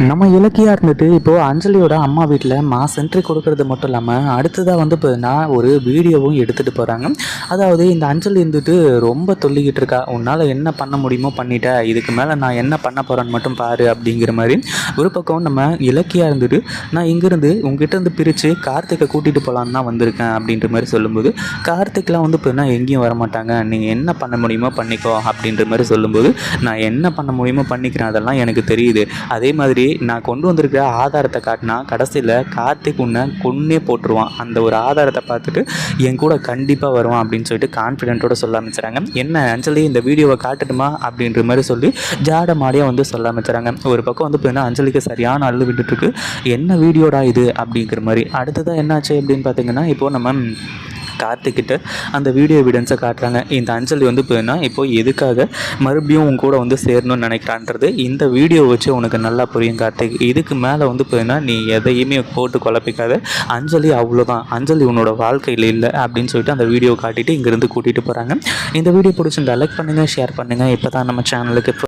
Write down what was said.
நம்ம இலக்கியா இருந்துட்டு இப்போது அஞ்சலியோட அம்மா வீட்டில் மா சென்ட்ரி கொடுக்கறது மட்டும் இல்லாமல் அடுத்ததாக வந்து பார்த்தீங்கன்னா ஒரு வீடியோவும் எடுத்துகிட்டு போகிறாங்க அதாவது இந்த அஞ்சலி இருந்துட்டு ரொம்ப தொல்லிக்கிட்டு இருக்கா. உன்னால் என்ன பண்ண முடியுமோ பண்ணிட்ட. இதுக்கு மேலே நான் என்ன பண்ண போகிறேன்னு மட்டும் பாரு அப்படிங்கிற மாதிரி ஒரு பக்கம் நம்ம இலக்கியா இருந்துட்டு நான் இங்கேருந்து உங்ககிட்ட இருந்து பிரித்து கார்த்திகை கூட்டிகிட்டு போகலான்னு தான் வந்திருக்கேன் அப்படின்ற மாதிரி சொல்லும்போது கார்த்திக்லாம் வந்து பார்த்தீங்கன்னா எங்கேயும் வர மாட்டாங்க நீங்கள் என்ன பண்ண முடியுமோ பண்ணிக்கோ அப்படின்ற மாதிரி சொல்லும்போது நான் என்ன பண்ண முடியுமோ பண்ணிக்கிறேன். அதெல்லாம் எனக்கு தெரியுது. அதே மாதிரி நான் கொண்டு வந்திருக்கிற ஆதாரத்தை காட்டினா கடைசியில் கார்த்திக் உன்னை கொன்னே போட்டுருவான். அந்த ஒரு ஆதாரத்தை பார்த்துட்டு என் கூட கண்டிப்பாக வருவான் அப்படின்னு சொல்லிட்டு கான்ஃபிடென்ட்டோட சொல்ல ஆரம்பிச்சுறாங்க. என்ன அஞ்சலி இந்த வீடியோவை காட்டட்டுமா? அப்படின்ற மாதிரி சொல்லி ஜாட மாடியாக வந்து சொல்ல ஆரம்பிச்சுறாங்க. ஒரு பக்கம் வந்து பார்த்தீங்கன்னா அஞ்சலிக்கு சரியான அள்ளு விட்டுட்டு இருக்கு. என்ன வீடியோடா இது? அப்படிங்கிற மாதிரி. அடுத்ததாக என்னாச்சு அப்படின்னு பார்த்தீங்கன்னா இப்போது நம்ம கார்த்திக்கிட்ட அந்த வீடியோ எவிடன்ஸை காட்டுறாங்க. இந்த அஞ்சலி வந்து போயின்னா இப்போ எதுக்காக மறுபடியும் உன் கூட வந்து சேரணும்னு நினைக்கிறான்றது இந்த வீடியோ வச்சு உனக்கு நல்லா புரியும் கார்த்திக். இதுக்கு மேலே வந்து போயின்னா நீ எதையுமே போட்டு குழப்பிக்காத. அஞ்சலி அவ்வளோதான் அஞ்சலி உன்னோட வாழ்க்கையில் இல்லை அப்படின்னு சொல்லிட்டு அந்த வீடியோ காட்டிட்டு இங்கேருந்து கூட்டிகிட்டு போகிறாங்க இந்த வீடியோ பிடிச்சிருந்தா லைக் பண்ணுங்கள் ஷேர் பண்ணுங்கள் இப்போ தான் நம்ம சேனலுக்கு